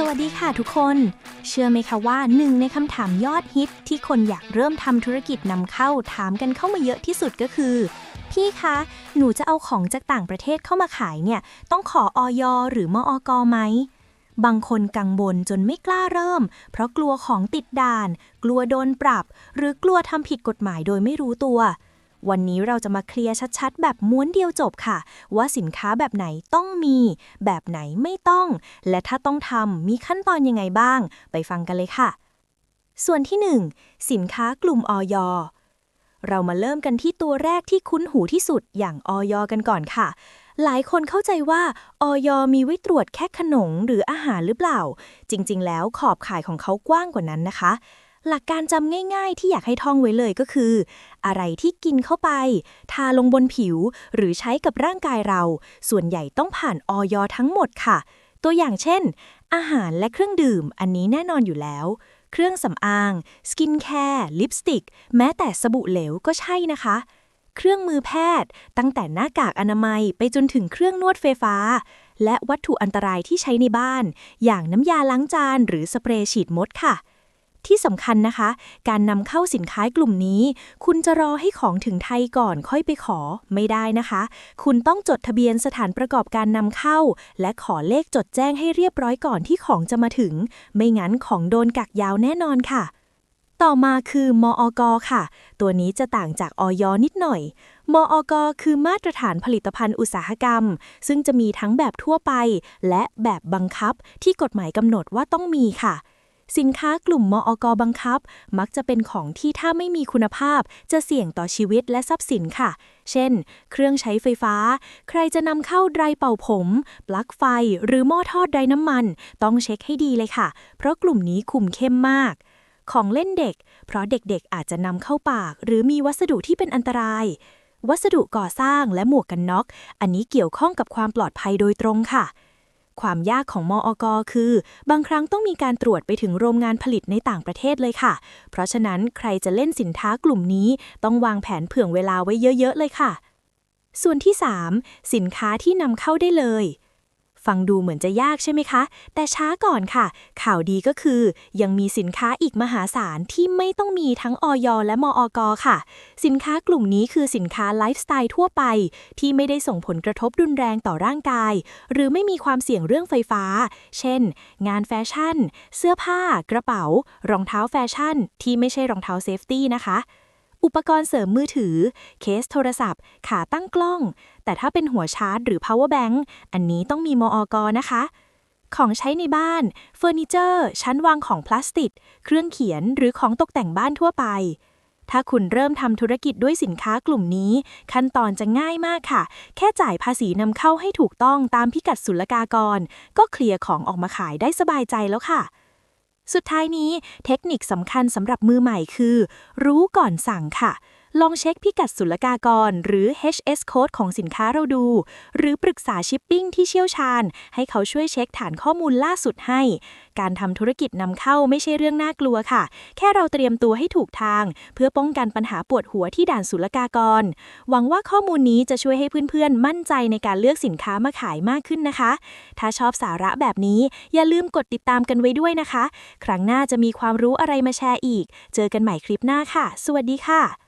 สวัสดีค่ะทุกคน เชื่อไหมคะว่าหนึ่งในคำถามยอดฮิตที่คนอยากเริ่มทำธุรกิจนำเข้าถามกันเข้ามาเยอะที่สุดก็คือ พี่คะ หนูจะเอาของจากต่างประเทศเข้ามาขายเนี่ย ต้องขอออยหรือมอกไหม บางคนกังวลจนไม่กล้าเริ่ม เพราะกลัวของติดด่าน กลัวโดนปรับ หรือกลัวทำผิดกฎหมายโดยไม่รู้ตัว วันนี้เราจะมาเคลียร์ชัดๆ แบบม้วนเดียวจบค่ะ ว่าสินค้าแบบไหนต้องมี แบบไหนไม่ต้อง และถ้าต้องทำมีขั้นตอนยังไงบ้าง ไปฟังกันเลยค่ะ ส่วนที่ 1 สินค้ากลุ่มออยเรามาเริ่มกันที่ตัวแรกที่คุ้นหูที่สุดอย่างออยกันก่อนค่ะ หลายคนเข้าใจว่าออยมีไว้ตรวจแค่ขนมหรืออาหารหรือเปล่า จริง ๆ แล้วขอบข่ายของเขากว้างกว่านั้นนะคะ หลักการจำง่าย ๆ ที่อยากให้ท่องไว้เลยก็คือ อะไรที่กินเข้าไป ทาลงบนผิว หรือใช้กับร่างกายเรา ส่วนใหญ่ต้องผ่านออยทั้งหมดค่ะ ตัวอย่างเช่น อาหารและเครื่องดื่ม อันนี้แน่นอนอยู่แล้ว เครื่องสำอาง สกินแคร์ ลิปสติก แม้แต่สบู่เหลวก็ใช่นะคะ เครื่องมือแพทย์ ตั้งแต่หน้ากากอนามัยไปจนถึงเครื่องนวดไฟฟ้าและวัตถุอันตรายที่ใช้ในบ้าน อย่างน้ำยาล้างจานหรือสเปรย์ฉีดมดค่ะ ที่สำคัญนะคะ การนำเข้าสินค้ากลุ่มนี้ คุณจะรอให้ของถึงไทยก่อนค่อยไปขอไม่ได้นะคะ คุณต้องจดทะเบียนสถานประกอบการนำเข้า และขอเลขจดแจ้งให้เรียบร้อยก่อนที่ของจะมาถึง ไม่งั้นของโดนกักยาวแน่นอนค่ะต่อมาคือมอกค่ะ ตัวนี้จะต่างจากออยนิดหน่อยมอกคือมาตรฐานผลิตภัณฑ์อุตสาหกรรม ซึ่งจะมีทั้งแบบทั่วไป และแบบบังคับที่กฎหมายกำหนดว่าต้องมีค่ะ สินค้ากลุ่มมอกบังคับ มักจะเป็นของที่ถ้าไม่มีคุณภาพ จะเสี่ยงต่อชีวิตและทรัพย์สินค่ะ เช่น เครื่องใช้ไฟฟ้า ใครจะนำเข้าไดร์เป่าผม ปลั๊กไฟ หรือหม้อทอดไดน้ำมัน ต้องเช็คให้ดีเลยค่ะ เพราะกลุ่มนี้คุมเข้มมากของเล่นเด็ก เพราะเด็กๆ อาจจะนำเข้าปาก หรือมีวัสดุที่เป็นอันตราย วัสดุก่อสร้างและหมวกกันน็อก อันนี้เกี่ยวข้องกับความปลอดภัยโดยตรงค่ะ ความยากของมอกคือ บางครั้งต้องมีการตรวจไปถึงโรงงานผลิตในต่างประเทศเลยค่ะ เพราะฉะนั้นใครจะเล่นสินค้ากลุ่มนี้ต้องวางแผนเผื่อเวลาไว้เยอะ ๆ เลยค่ะ ส่วนที่ 3 สินค้าที่นำเข้าได้เลย ฟังดูเหมือนจะยากใช่ไหมคะ แต่ช้าก่อนค่ะ ข่าวดีก็คือ ยังมีสินค้าอีกมหาศาลที่ไม่ต้องมีทั้งออยและมอกค่ะ สินค้ากลุ่มนี้คือสินค้าไลฟ์สไตล์ทั่วไป ที่ไม่ได้ส่งผลกระทบรุนแรงต่อร่างกาย หรือไม่มีความเสี่ยงเรื่องไฟฟ้า เช่น งานแฟชั่น เสื้อผ้า กระเป๋า รองเท้าแฟชั่น ที่ไม่ใช่รองเท้าเซฟตี้นะคะ อุปกรณ์เสริมมือถือ เคสโทรศัพท์ ขาตั้งกล้อง แต่ถ้าเป็นหัวชาร์จหรือ power bank อันนี้ต้องมีมอกนะคะ ของใช้ในบ้านเฟอร์นิเจอร์ ชั้นวางของพลาสติก เครื่องเขียนหรือของตกแต่งบ้านทั่วไปถ้าคุณเริ่มทำธุรกิจด้วยสินค้ากลุ่มนี้ ขั้นตอนจะง่ายมากค่ะ แค่จ่ายภาษีนำเข้าให้ถูกต้องตามพิกัดศุลกากร ก็เคลียร์ของออกมาขายได้สบายใจแล้วค่ะ สุดท้ายนี้เทคนิคสำคัญสำหรับมือใหม่คือ รู้ก่อนสั่งค่ะ ลองเช็คพิกัดศุลกากร หรือ HS code ของสินค้าเราดู หรือปรึกษาชิปปิ้งที่เชี่ยวชาญ ให้เขาช่วยเช็คฐานข้อมูลล่าสุดให้ การทำธุรกิจนำเข้าไม่ใช่เรื่องน่ากลัวค่ะ แค่เราเตรียมตัวให้ถูกทาง เพื่อป้องกันปัญหาปวดหัวที่ด่านศุลกากร หวังว่าข้อมูลนี้จะช่วยให้เพื่อนๆ มั่นใจในการเลือกสินค้ามาขายมากขึ้นนะคะ ถ้าชอบสาระแบบนี้อย่าลืมกดติดตามกันไว้ด้วยนะคะ ครั้งหน้าจะมีความรู้อะไรมาแชร์อีก เจอกันใหม่คลิปหน้าค่ะ สวัสดีค่ะ